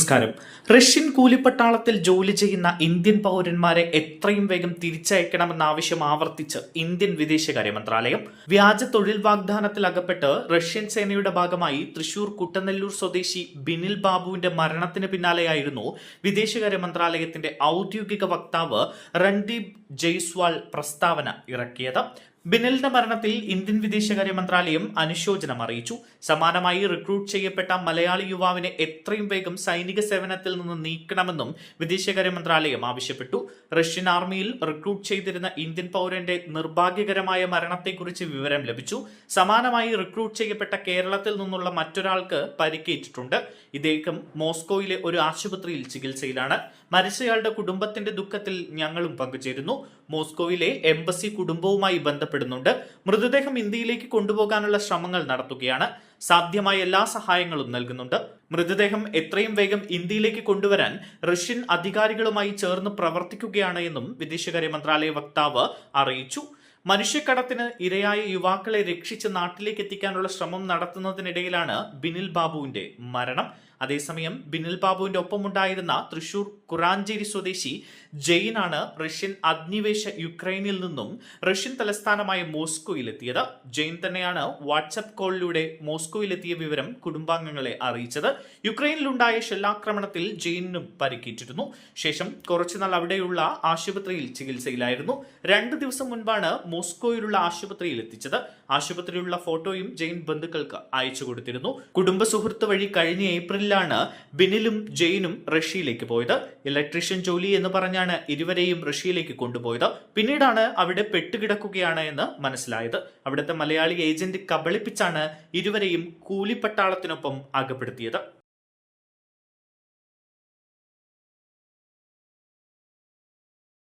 നമസ്കാരം. റഷ്യൻ കൂലിപ്പട്ടാളത്തിൽ ജോലി ചെയ്യുന്ന ഇന്ത്യൻ പൗരന്മാരെ എത്രയും വേഗം തിരിച്ചയക്കണമെന്ന ആവശ്യം ആവർത്തിച്ച് ഇന്ത്യൻ വിദേശകാര്യ മന്ത്രാലയം വ്യാജ തൊഴിൽ വാഗ്ദാനത്തിൽ അകപ്പെട്ട് റഷ്യൻ സേനയുടെ ഭാഗമായി തൃശൂർ കുട്ടനെല്ലൂർ സ്വദേശി ബിനിൽ ബാബുവിന്റെ മരണത്തിന് പിന്നാലെയായിരുന്നു വിദേശകാര്യ മന്ത്രാലയത്തിന്റെ ഔദ്യോഗിക വക്താവ് രൺദീപ് ജയ്സ്വാൾ പ്രസ്താവന ഇറക്കിയത്. ബിനിലിന്റെ മരണത്തിൽ ഇന്ത്യൻ വിദേശകാര്യ മന്ത്രാലയം അനുശോചനം അറിയിച്ചു. സമാനമായി റിക്രൂട്ട് ചെയ്യപ്പെട്ട മലയാളി യുവാവിനെ എത്രയും വേഗം സൈനിക സേവനത്തിൽ നിന്ന് നീക്കണമെന്നും വിദേശകാര്യ മന്ത്രാലയം ആവശ്യപ്പെട്ടു. റഷ്യൻ ആർമിയിൽ റിക്രൂട്ട് ചെയ്തിരുന്ന ഇന്ത്യൻ പൗരന്റെ നിർഭാഗ്യകരമായ മരണത്തെക്കുറിച്ച് വിവരം ലഭിച്ചു. സമാനമായി റിക്രൂട്ട് ചെയ്യപ്പെട്ട കേരളത്തിൽ നിന്നുള്ള മറ്റൊരാൾക്ക് പരിക്കേറ്റിട്ടുണ്ട്. ഇദ്ദേഹം മോസ്കോയിലെ ഒരു ആശുപത്രിയിൽ ചികിത്സയിലാണ്. മരിച്ചയാളുടെ കുടുംബത്തിന്റെ ദുഃഖത്തിൽ ഞങ്ങളും പങ്കുചേരുന്നു. മോസ്കോയിലെ എംബസി കുടുംബവുമായി ബന്ധപ്പെടുന്നുണ്ട്. മൃതദേഹം ഇന്ത്യയിലേക്ക് കൊണ്ടുപോകാനുള്ള ശ്രമങ്ങൾ നടത്തുകയാണ്. സാധ്യമായ എല്ലാ സഹായങ്ങളും നൽകുന്നുണ്ട്. മൃതദേഹം എത്രയും വേഗം ഇന്ത്യയിലേക്ക് കൊണ്ടുവരാൻ റഷ്യൻ അധികാരികളുമായി ചേർന്ന് പ്രവർത്തിക്കുകയാണ് എന്നും വിദേശകാര്യ മന്ത്രാലയ വക്താവ് അറിയിച്ചു. മനുഷ്യക്കടത്തിന് ഇരയായ യുവാക്കളെ രക്ഷിച്ച് നാട്ടിലേക്ക് എത്തിക്കാനുള്ള ശ്രമം നടത്തുന്നതിനിടയിലാണ് ബിനിൽ ബാബുവിന്റെ മരണം. അതേസമയം ബിനിൽ ബാബുവിന്റെ ഒപ്പമുണ്ടായിരുന്ന തൃശൂർ കുറാഞ്ചേരി സ്വദേശി ജെയിനാണ് റഷ്യൻ അഗ്നിവേശ യുക്രൈനിൽ നിന്നും റഷ്യൻ തലസ്ഥാനമായ മോസ്കോയിലെത്തിയത്. ജെയിൻ തന്നെയാണ് വാട്സപ്പ് കോളിലൂടെ മോസ്കോയിലെത്തിയ വിവരം കുടുംബാംഗങ്ങളെ അറിയിച്ചത്. യുക്രൈനിലുണ്ടായ ഷെല്ലാക്രമണത്തിൽ ജെയിനും പരിക്കേറ്റിരുന്നു. ശേഷം കുറച്ചുനാൾ അവിടെയുള്ള ആശുപത്രിയിൽ ചികിത്സയിലായിരുന്നു. രണ്ട് ദിവസം മുൻപാണ് മോസ്കോയിലുള്ള ആശുപത്രിയിൽ എത്തിച്ചത്. ആശുപത്രിയിലുള്ള ഫോട്ടോയും ജെയിൻ ബന്ധുക്കൾക്ക് അയച്ചു കൊടുത്തിരുന്നു. കുടുംബ സുഹൃത്ത് വഴി കഴിഞ്ഞ ഏപ്രിലിലാണ് ബിനിലും ജെയിനും റഷ്യയിലേക്ക് പോയത്. ഇലക്ട്രീഷ്യൻ ജോലി എന്ന് പറഞ്ഞാണ് ഇരുവരെയും റഷ്യയിലേക്ക് കൊണ്ടുപോയത്. പിന്നീടാണ് അവിടെ പെട്ടുകിടക്കുകയാണ് എന്ന് മനസ്സിലായത്. അവിടുത്തെ മലയാളി ഏജന്റ് കബളിപ്പിച്ചാണ് ഇരുവരെയും കൂലിപ്പട്ടാളത്തിനൊപ്പം അകപ്പെടുത്തിയത്.